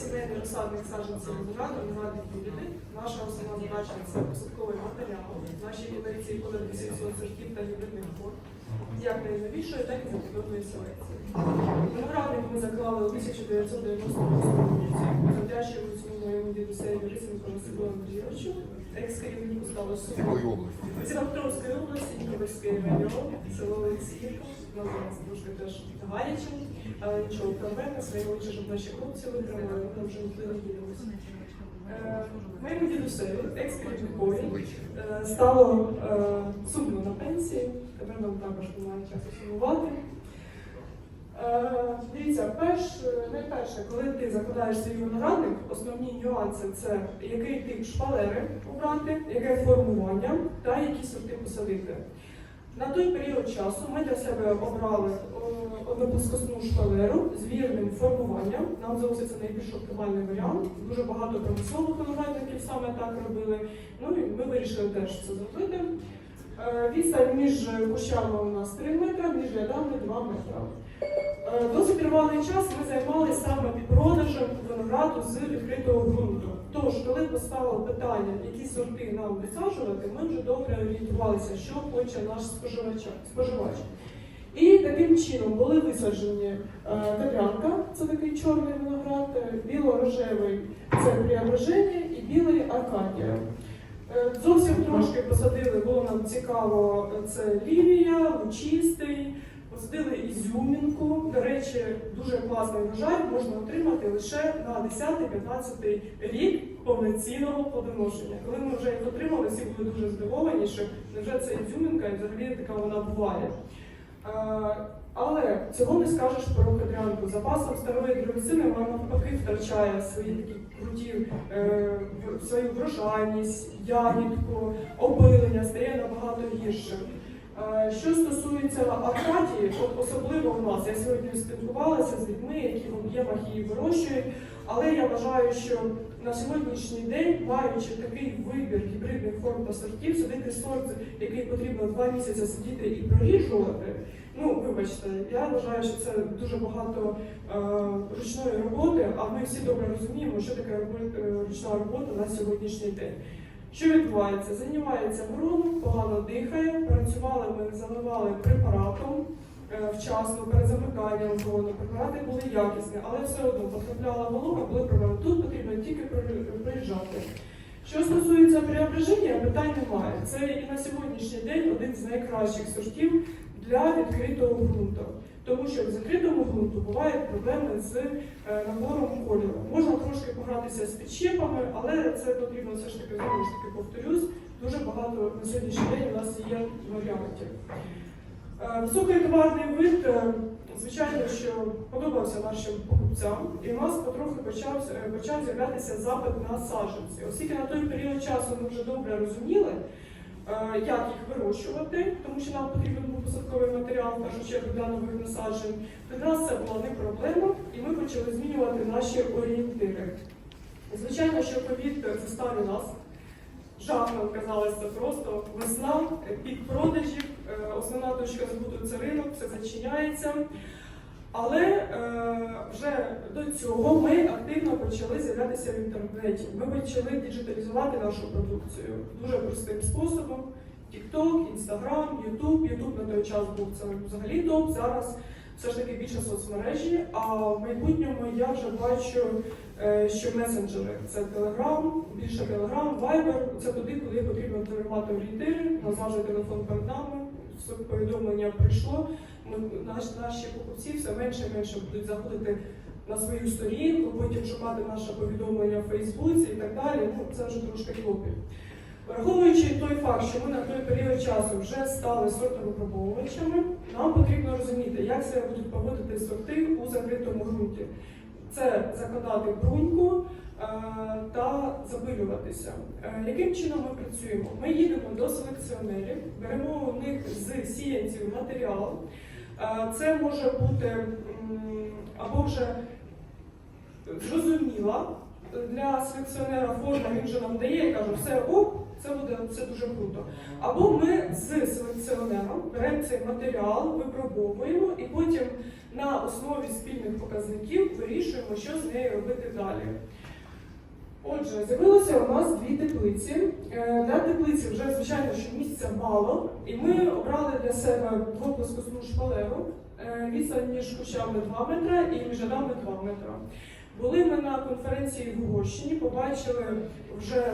сімейний розсадник саджанців винограду, виноградні квіти. Наша основна задача це посадковий матеріал. Наші інновації понад 800 сортів та гібридних форм. Як найновішої, так і закордонної селекції. Виноградник ми заклали у 1998 році, завдячуємо цьому моєму дідусеві Рисенко Василю Андрійовичу, екс-керівнику стало суду. Якої області? Дніпровський район, село нас зараз трошки теж гаряче, але нічого, проблеми своє лучше, щоб наші хлопці витримали, ми вже ніхто не ділилися. Е, Моєму дідусеві, екс-керівникові, стало е, сумно на пенсії, тепер нам також немає часу сумувати. Е, Дивіться, перш, найперше, коли ти закладаєш свій виноградник, основні нюанси це який тип шпалери обрати, яке формування та які сорти посадити. На той період часу ми для себе обрали о, одноплоскосну шпалеру з вірним формуванням. Нам це найбільш оптимальний варіант. Дуже багато промислових виноградників саме так робили. Ну і ми вирішили теж це зробити. Е, Відстань між кущами у нас 3 метри, між рядами 2 метри. Е, Досить тривалий час ми займалися саме продажем винограду з відкритого ґрунту. Тож, коли постало питання, які сорти нам висаджувати, ми вже добре орієнтувалися, що хоче наш споживач. І таким чином були висаджені е, це такий чорний виноград, е, біло-рожевий це преображення і білий Аркадія. Зовсім трошки посадили, було нам цікаво, це лівія, лучистий, посадили ізюмінку. До речі, дуже класний врожай можна отримати лише на 10-15 рік повноцінного плодоношення. Коли ми вже їх отримали, всі були дуже здивовані, що невже це ізюмінка і взагалі така вона буває. Але цього не скажеш про кадрянку. Запасом старої древесини вона навпаки втрачає свої такі круті е, свою врожайність, ягідку, опилення стає набагато гіршим. Е, Що стосується Аркадії, от особливо в нас, я сьогодні спілкувалася з людьми, які в об'ємах її вирощують, але я вважаю, що на сьогоднішній день, маючи такий вибір гібридних форм та сортів, садити сорт, який потрібно два місяці сидіти і проріжувати. Ну, вибачте, я вважаю, що це дуже багато е, ручної роботи, а ми всі добре розуміємо, що таке ручна робота на сьогоднішній день. Що відбувається? Займається ворон, погано дихає, працювали ми, заливали препаратом е, вчасно перед замиканням ворону. Препарати були якісні, але все одно потрапляла волога, були проблеми. Тут потрібно тільки приїжджати. Що стосується преображення, питань немає. Це і на сьогоднішній день один з найкращих сортів для відкритого ґрунту. Тому що в закритому ґрунту бувають проблеми з е, набором кольору. Можна трошки погратися з підщепами, але це потрібно все ж таки знову ж таки повторюсь. Дуже багато на сьогоднішній день у нас є варіантів. Е, Високий товарний вид, е, звичайно, що подобався нашим покупцям, і у нас потрохи почав, почав з'являтися запит на саджанці. Оскільки на той період часу ми вже добре розуміли, як їх вирощувати, тому що нам потрібен був посадковий матеріал в першу для нових насаджень. Для нас це була не проблема, і ми почали змінювати наші орієнтири. Звичайно, що ковід застав і нас. Жах нам казалось, це просто весна, е, пік продажів, е, основна точка збуту це ринок, все зачиняється. Але е, вже до цього ми активно почали з'являтися в інтернеті. Ми почали діджиталізувати нашу продукцію дуже простим способом. TikTok, Instagram, YouTube. YouTube на той час був це взагалі топ. Зараз все ж таки більше соцмережі. А в майбутньому я вже бачу, е, що месенджери це Telegram, більше Telegram, Viber. Це туди, куди потрібно тримати орієнтири. Нас телефон перед нами. Повідомлення прийшло. Ми, наш, наші покупці все менше і менше будуть заходити на свою сторінку, потім шукати наше повідомлення в Фейсбуці і так далі. Ну, це вже трошки клопіт. Враховуючи той факт, що ми на той період часу вже стали сортовипробовувачами, нам потрібно розуміти, як себе будуть поводити сорти у закритому ґрунті. Це закладати бруньку е, та запилюватися. Е, Яким чином ми працюємо? Ми їдемо до селекціонерів, беремо у них з сіянців матеріал. Е, Це може бути або вже зрозуміла для селекціонера форма, він вже нам дає і каже, все ок, Це буде це дуже круто. Або ми з селекціонером беремо цей матеріал, випробовуємо і потім на основі спільних показників вирішуємо, що з нею робити далі. Отже, з'явилося у нас дві теплиці. Е, Для теплиці вже, звичайно, що місця мало, і ми обрали для себе двоплоскосну шпалеру, е, відстань між кущами 2 метра і між рядами 2 метра. Були ми на конференції в Угорщині, побачили вже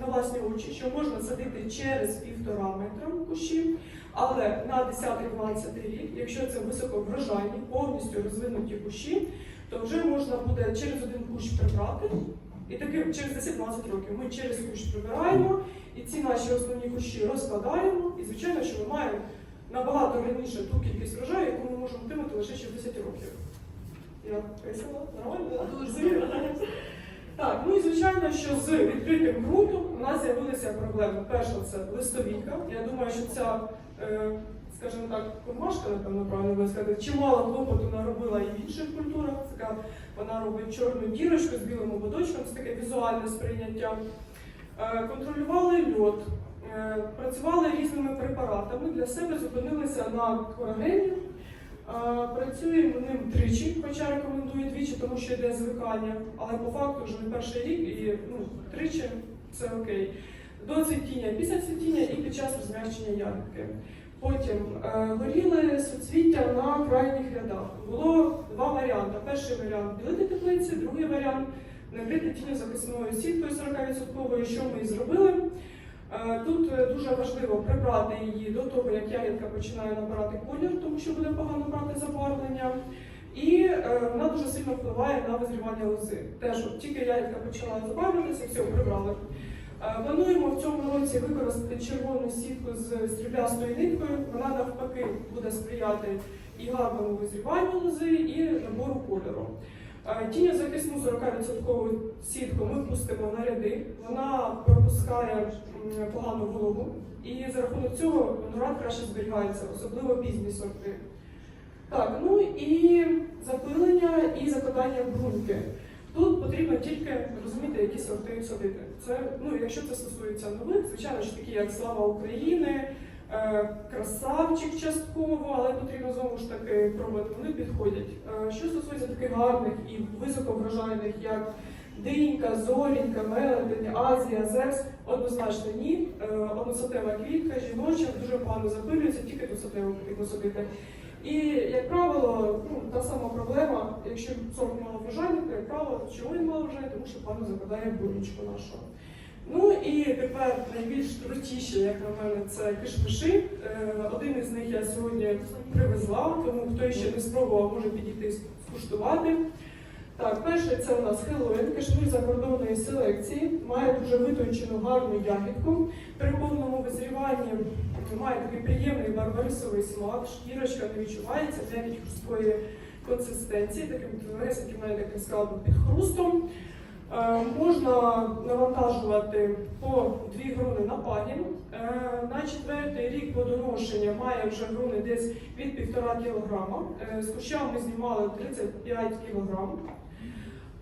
на власні очі, що можна садити через півтора метра кущі, але на 10-12 рік, якщо це високоврожайні, повністю розвинуті кущі, то вже можна буде через один кущ прибрати. І таким через 10-20 років ми через кущ прибираємо, і ці наші основні кущі розкладаємо. І звичайно, що ми маємо набагато раніше ту кількість врожаю, яку ми можемо отримати лише через 10 років. Я весело, нормально? Дуже Так, ну і звичайно, що з відкритим ґрунтом у нас з'явилися проблеми. Перша це листовійка. Я думаю, що ця, е, скажімо так, комашка, напевно, правильно буде сказати, чимало клопоту наробила і в інших культурах. Така вона робить чорну дірочку з білим ободочком, це таке візуальне сприйняття. Е, контролювали льот, е, працювали різними препаратами. Для себе зупинилися на корагені. Е, Працюємо ним тричі, хоча рекомендую двічі, тому що йде звикання, але по факту вже не перший рік і ну, тричі це окей. До цвітіння, після цвітіння і під час розм'якшення ягідки. Потім е, горіли суцвіття на крайніх рядах. Було два варіанти. Перший варіант білити теплиці, другий варіант накрити тіньозахисною сіткою 40%, що ми і зробили. Е, Тут е, дуже важливо прибрати її до того, як ягідка починає набирати колір, тому що буде погано брати забарвлення. І е, вона дуже сильно впливає на визрівання лози. Теж от тільки ягідка почала забарвлятися, все, прибрали. Е, Плануємо в цьому році використати червону сітку з стріблястою ниткою. Вона навпаки буде сприяти і гарному визріванню лози, і набору кольору. Е, Тіньозахисну 40% сітку ми пустимо на ряди. Вона пропускає погану вологу, і за рахунок цього виноград краще зберігається, особливо пізні сорти. Так, ну і запилення і закладання в ґрунти. Тут потрібно тільки розуміти, які сорти садити. Це, ну, якщо це стосується нових, звичайно ж такі, як Слава України, е, красавчик частково, але потрібно знову ж таки пробувати, вони підходять. Е, Що стосується таких гарних і високоврожайних, як Динька, Зорінька, Мелодень, Азія, Зевс, однозначно ні. Е, Односатева квітка, жіноча, дуже погано запилюється, тільки двосатеву потрібно садити. І, як правило, ну, та сама проблема, якщо сорт маловрожайний, то, як правило, чому він мало маловрожайний? Тому що пану закладає бурнічку нашу. Ну і тепер найбільш крутіші, як на мене, це кишмиші. Е, Один із них я сьогодні привезла, тому хто ще не спробував, може підійти скуштувати. Так, перше це у нас Хеллоуін, кашмір закордонної селекції, має дуже витончену гарну ягідку. При повному визріванні має такий приємний барбарисовий смак, шкірочка не відчувається, навіть хрусткої консистенції, таким твересеньким, навіть як я під хрустом. Е, можна навантажувати по дві груни на пагін. Е, на четвертий рік плодоношення має вже груни десь від 1,5 кг. Е, з куща ми знімали 35 кг.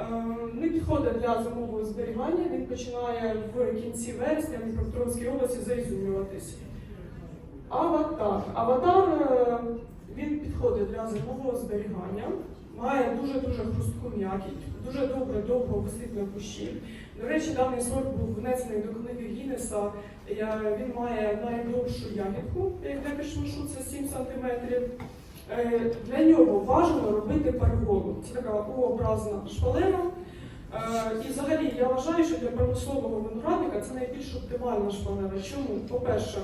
Е, Не підходить для зимового зберігання, він починає в кінці вересня в Дніпропетровській області заізумлюватись. Аватар. Аватар е, він підходить для зимового зберігання, має дуже-дуже хрустку м'якість, дуже добре довго висить на кущі. До речі, даний сорт був внесений до книги Гіннеса. Він має найдовшу ягідку, як для кишмишу, це 7 см. Е, Для нього бажано робити переголу. Це така У-образна шпалера. Е, І взагалі я вважаю, що для промислового виноградника це найбільш оптимальна шпалера. Чому? По-перше,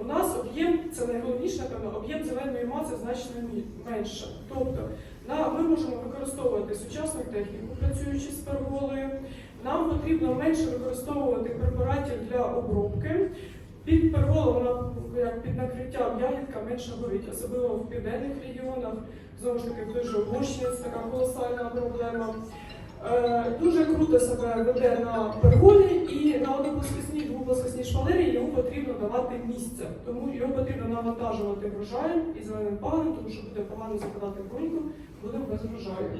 у нас об'єм, це найголовніше, напевно, об'єм зеленої маси значно менше. Тобто на, ми можемо використовувати сучасну техніку, працюючи з перголою. Нам потрібно менше використовувати препаратів для обробки. Під перголом, як під накриттям ягідка менше горить, особливо в південних регіонах. Знову ж таки, в той же така колосальна проблема. Е, Дуже круто себе веде на перголі і на одноплоскосній, двоплоскосній шпалері йому потрібно давати місце. Тому його потрібно навантажувати врожаєм і зеленим паленом, тому що буде погано закладати бруньку, буде без врожаю.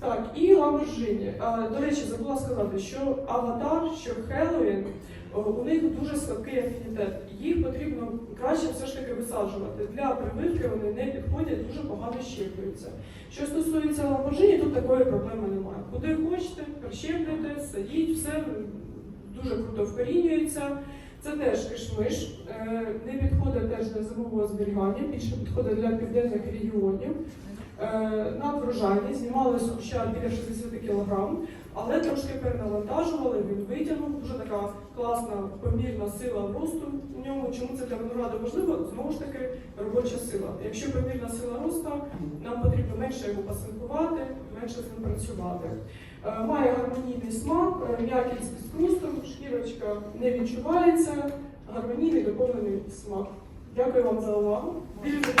Так, і Lamborghini. А, До речі, забула сказати, що Аватар, що Хеллоуін, у них дуже слабкий афінітет. Їх потрібно краще все ж таки висаджувати. Для прививки вони не підходять, дуже погано щеплюються. Що стосується Lamborghini, тут такої проблеми немає. Куди хочете, прищеплюйте, садіть, все дуже круто вкорінюється. Це теж кишмиш, е, не підходить теж для зимового зберігання, більше підходить для південних регіонів. Е, На врожайні знімали з куща біля 60 кг, але трошки перенавантажували, він витягнув. Дуже така класна, помірна сила росту у ньому. Чому це для винограду важливо? Знову ж таки, робоча сила. Якщо помірна сила росту, нам потрібно менше його пасинкувати, менше з ним працювати. Е, Має гармонійний смак, е, м'якість з хрустом, шкірочка не відчувається, гармонійний доповнений смак. Дякую вам за увагу. Більше.